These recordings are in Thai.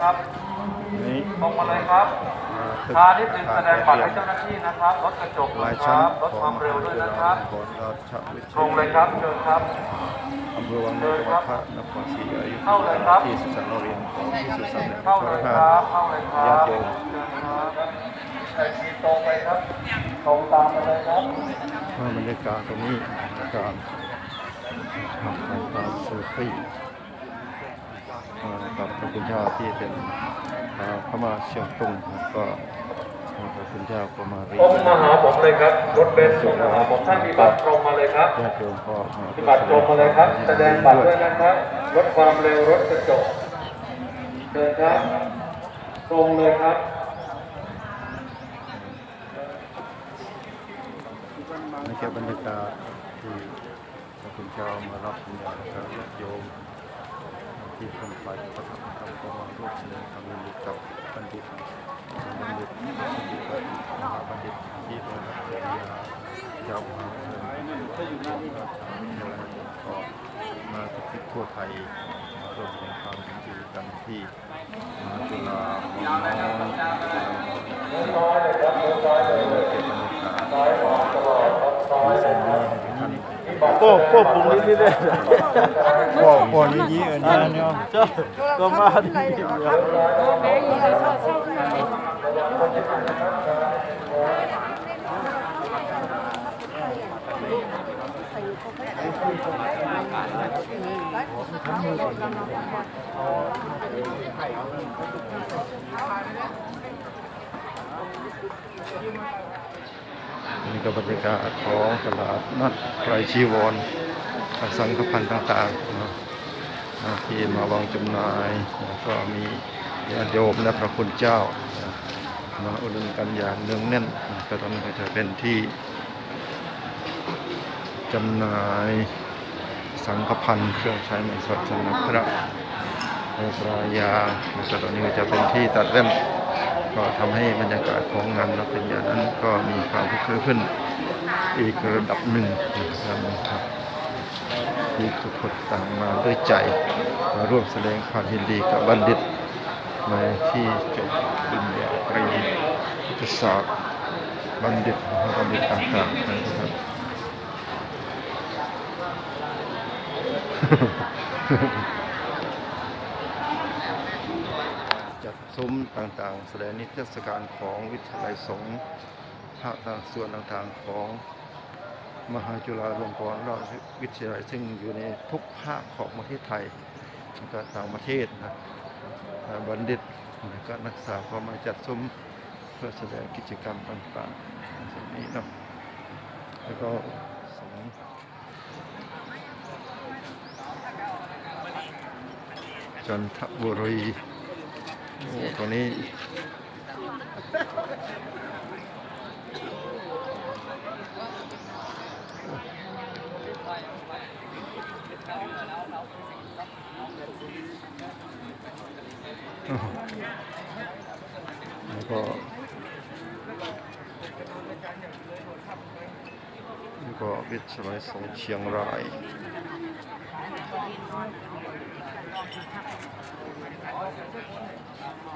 ครับนี่ลงมาเลยครับอ่าตึกทานิดหนึ่งแสดงบัตรให้เรียเจ้าหน้าที่นะครับลดกระจกลหลางยคชั้นรับลดขอความเร็วด้วยนะครับผลราชวิทลงเลยครับเชิญครับอำเภอวังน้อยจังหวัดพระนครศรีอยุธเข้าเลยครับยาที่สุสานโรงเรียนของที่สุสานแหลมเข้าเลยครับเข้าเลยครัญาบติโยมเชิญครับไอ้ทีตรงไปครับตรงตามไปเลยครับว่าบรรยากาศตรงนี้การทำการเซลฟี่ อ่ากับพระคุณเจ้าที่เป็นอ่าพระมาเชียงตุงครับก็พระคุณเจ้าก็มาเรียตรงมาหาผมเลยครับรถเบนซ์ส่งมาหาผมท่านมีบัตรตรงมาเลยครับญาติโยมก็มามีบัตรตรงมาเลยครับ แสดงบัตรด้วยนะครับลดความเร็วรถกระจกเชิญครับตรงเลยครับนี่แค่บรรยากาศที่พระคุณเจ้ามารับปัญญาจากญาติโยม ที่คนฝ่ายประทับทำก็มาร่วมแสดงความยิกับบัณฑิตบัณฑิตบัณฑิตที่ได้รับปริญญาเจ้ามหาวิทยาลัยราชาวิทยาลัยก็มาทุกทิศทั่วไทยมาร่วมแสดงความยินดีกันที่มาจุฬาลงกรณ์เก็บบรรยากาศมาแสดงให้ทุ ก็ก็ปรุงนิดนิดเลยก็ก่อนนี้อันนี้เนี่ยเจ้าก็มาดีเนี่ก็บรรยากาศของตลาดนัดไตรชีวรสังฆพันธ์ต่างๆที่มาวางจำหน่ายก็มีญาติโยมและพระคุณเจ้า มาอุดหนุนกันอย่างเนืองแน่นก็ตอนนี้ก็จะเป็นที่จำหน่ายสังฆพันธ์เครื่องใช้ในศาสนาพระในปรายาแล้วก็ตอนนี้จะเป็นที่ตัดเล่ม ก็ทำให้บรรยากาศของงานรับปริญญานั้นก็มีความคึกคืนขึ้นอีกระดับหนึ่งนะครับที่ทุกคนต่างมาด้วยใจมาร่วมแสดงความยินดีกับบัณฑิตในที่จบปริญญาตรีวิทยาศาสตร์บัณฑิตบัณฑิตต่างๆนะครับจัด ซุ้มต่างๆ แสดงนิทรรศการของวิทยาลัยสงฆ์ภาคต่างส่วนต่างๆของมหาจุฬาลงกรณราชวิทยาลัยซึ่งอยู่ในทุกภาคของประเทศไทยแล้วก็ต่างประเทศนะบัณฑิตและก็นักศึกษาก็มาจัดซุ้มเพื่อแสดงกิจกรรมต่างๆส่วนนี้เนาะแล้วก็สองจันทบุรี โอ้ตัวนี้แล้วก็แล้วก็วิทยาลัยสงเชียงราย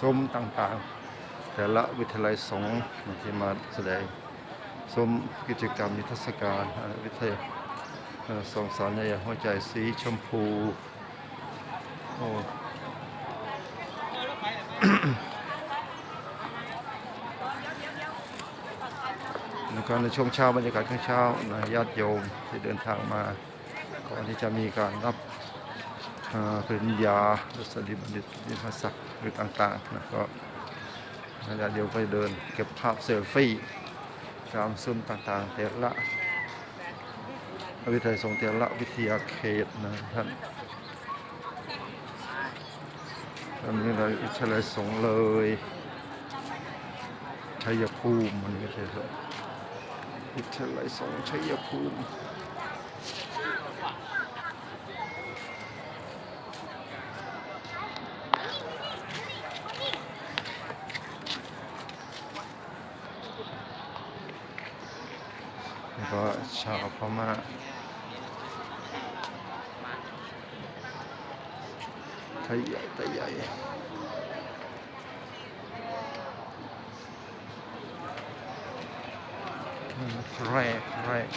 ซุ้มต่างๆ แต่ละวิทยาลัยสงฆ์ที่มาแสดงซุ้มกิจกรรมนิทรรศการวิทยาสองสารใหญ่หัวใจสีชมพูโอ้แล้วก็ในช่วงเช้าบรรยากาศช่วงเช้านะญาติโยมที่เดินทางมาก่อนที่จะมีการรับ ปริญญาดุษฎีบัณฑิตนิพศักดิ์หรือต่างๆนะก็ญาติโยมก็จะเดินเก็บภาพเซลฟี่ตามซุ้มต่างๆ แต่ละวิทยาสงฆ์แต่ละวิทยาเขตนะท่านก็อันนี้เราวิทยาลัยสงเลยชัยภูมิมันไม่ใช่เหรอวิทยาลัยสงชัยภูมิแล้วก็ชาวพม่าไทยใหญ่ไทยใหญ่อืมแรกแรก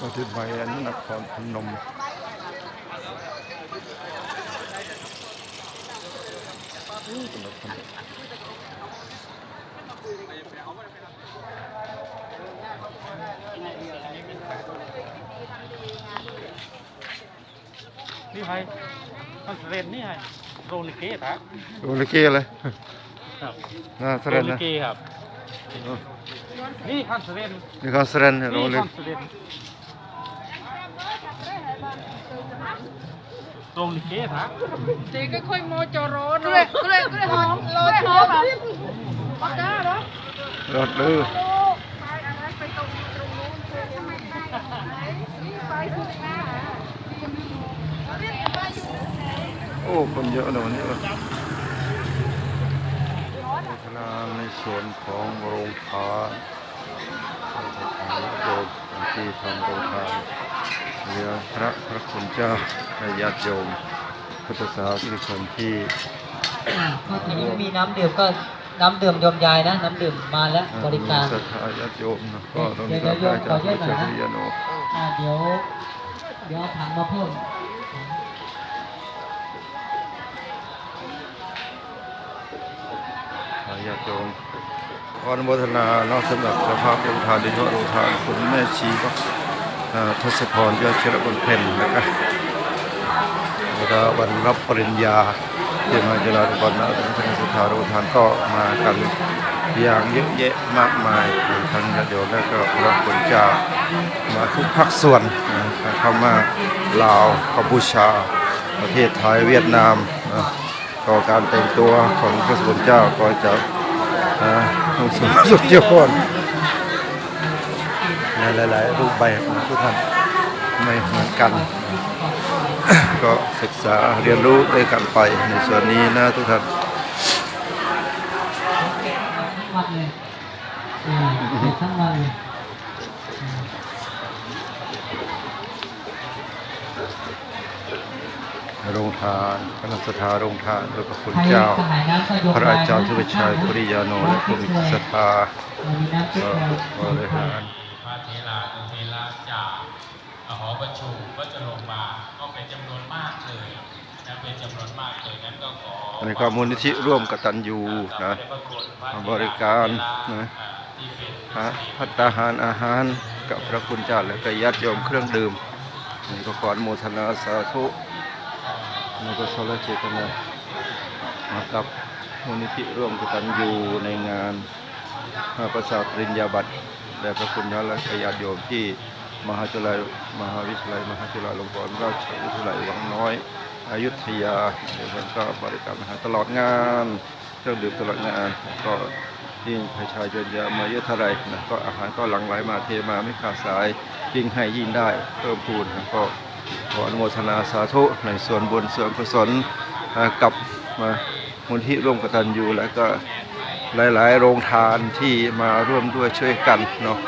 ก็ที่ไป นครพนมนี่ไงมันเรนนี่ไงโรลิเกตครับโรลิเกเลยครับน่าแสโรดงลินะเกครับนี่คันเรนนี่เขาแสดง โรนี่ลิคันเรนโรลิเกครับ thì cái khôi mô cho rô nó cái cái cái hòm lô cho hả bắt cá đó รถดื้อโอ้คนเยอะเลยวันนี้เลยพัฒนาในส่วนของโรงทานสถานโยมที่ทำโรงทาน เรือพระพระคุณเจ้าและญาติโยมพุทธศาสนิกชนที่ก็ทีนี้มีน้ำดื่มก็น้ำดื่มโยมยายนะ น้ำดื่มมาแล้วบริการศรัทธาญาติโยมนะก็ต้องเดี๋มียวการเดี๋ยวพระอาจารย์ขอวิเยอะหน่อยนะเชษฐิยาโนอ่าเดี๋ยวเดี๋ยวเอาถังมาเพิ่มญาติโยมขออนุโมทนาเนอกสำหรับสภาพโรงทานโดยเฉพาะโรงทานคุณแม่ชีก็อ่า ทศพรยอดเชลบนเพ็ญนะครับแล้วก็วันรับปริญญาที่มาจุฬาลงกรณ์มหาวิทยาลัยสุธาโรงทานก็มากันอย่างเยอะแยะมากมายทั้งญาติโยมและก็พระคุณเจ้ามาทุกภาคส่วนนะเข้ามาลาวกัมพูชา ประเทศไทยเวียดนามนะก็การแต่งตัวของพระสมเด็จเจ้าก็จะสุดยอด ในหลาย ๆ รูปแบบนะทุกท่านไม่เหมือนกัน ก็ศึกษาเรียนรู้ด้วยกันไปในส่วนนี้นะทุกท่านทั้งวันเลยทั้งวันเลยโรงทานคณะสถาโรงทานพระคุณเจ้า พระอาจารย์ยสุวิชัยปริยาโนและภูมิศรัทธาบริหาร ชุมก็จะลงมาก็เป็นจำนวนมากเลยนะเป็นจำนวนมากเลยนั้นก็ขออันนี้ก็มูลนิธิร่วมกตัญญูนะพระคุณพระมาบริการนะที่เป็นฮะพัตตาหารอาหารกับพระคุณเจ้าและก็ญาติโยมเครื่องดื่มนี่ก็ขออนุโมทนาสาธุนี่ก็สละเจตนามากับมูลนิธิร่วมกตัญญูในงานประสาทปริญญาบัตรแด่พระคุณเจ้าและก็ญาติโยมที่ มหาจุฬามหาวิทยาลัยมหาจุฬาลงกรณราชวิทยาลัยวังน้อยอยุธยาเดี๋ยวก็บริการมาหาตลอดงานเครื่องดื่มตลอดงานก็ยิ่งประชาชนจะมาเยอะเท่าไรนะก็อาหารก็หลั่งไหลมาเทมาไม่ขาดสายยิ่งให้ยิ่งได้เพิ่มพูนนะก็ขออนุโมทนาสาธุในส่วนบุญส่วนกุศลกับมามูลที่ร่วมกตัญญูและก็หลาย ๆ โรงทานที่มาร่วมด้วยช่วยกันเนาะ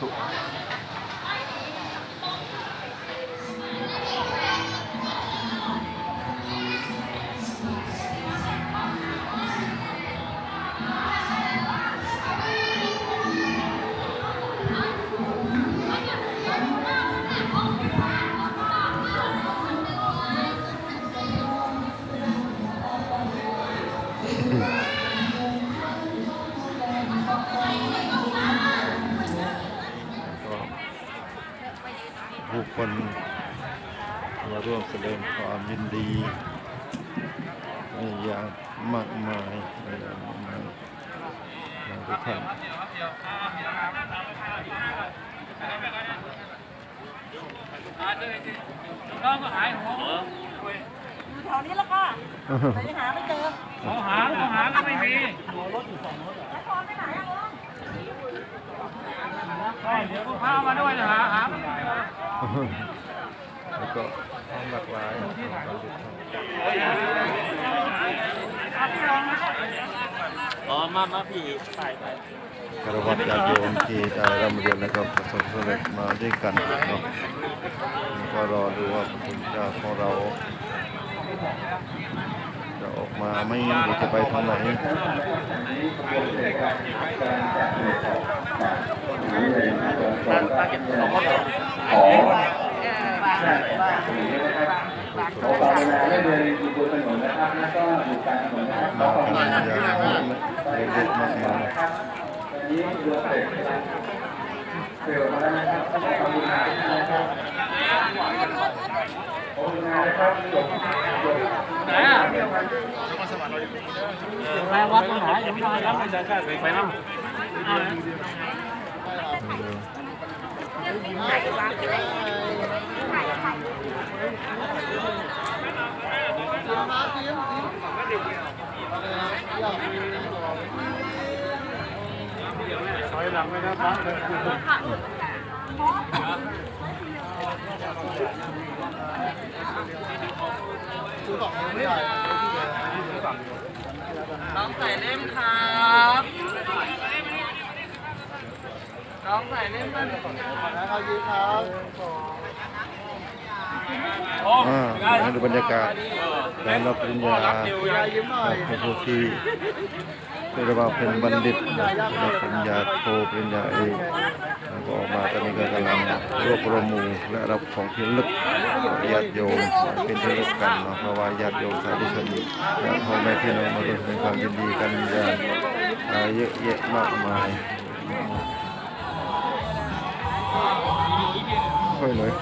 สา คนมาร่วมแสดงความยินดีในอย่างมากมายหลายอย่างมากมายนะทุกท่านน้องก็หายหัวแถวนี้แล้วก็แต่ยังหาไม่เจอเขาหาเขาหาก็ไม่มีแล้วพอไปไหนอะลุง เดี๋ยวก็พามาด้วยนะหาหาแล้วก็ความหลากหลายอ๋อมามาพี่ใส่ไปคารวะญาติโยมที่ได้ร่ำเรียนและก็ประสบสำเร็จมาด้วยกันเนาะก็รอดูว่าพระพุทธเจ้าของเรา จะออกมาไม่รู้จะไปทางไหนขอฝากเวลาได้เดินอยู่บนถนนนะครับแล้วก็อยู่กลางถนนนะครับขอมาขอบเป็นอย่างมากเล็กๆมากายครับวันนี้เรือเป็ดกำลังเลมาแล้วนะครับขอบคุณนะครับ ขอบคุณนะครับจบจบไหนอะแม่วัดตรงไหนยังไม่ได้รับไม่ได้กล้าไปไปนั่งถอยหลังไม่ได้ปั๊บ น้องใส่เล่มครับน้องใส่เล่มนั่นอ่าให้ดูบรรยากาศการรับปริญญาของผู้ที่ เรียกว่าเป็นบัณฑิตรับปริญญาโทปริญญาเอกแล้วก็ออกมาตอนนี้ก็กำลังรวบรวมมู่และรับของที่ลึกญาติโยมเป็นที่ลึกกันเนาะเพราะว่าญาติโยมสาธุชนและพ่อแม่พี่น้องมาร่วมแสดงความยินดีกันอย่างเยอะแยะมากมายค่อยเลย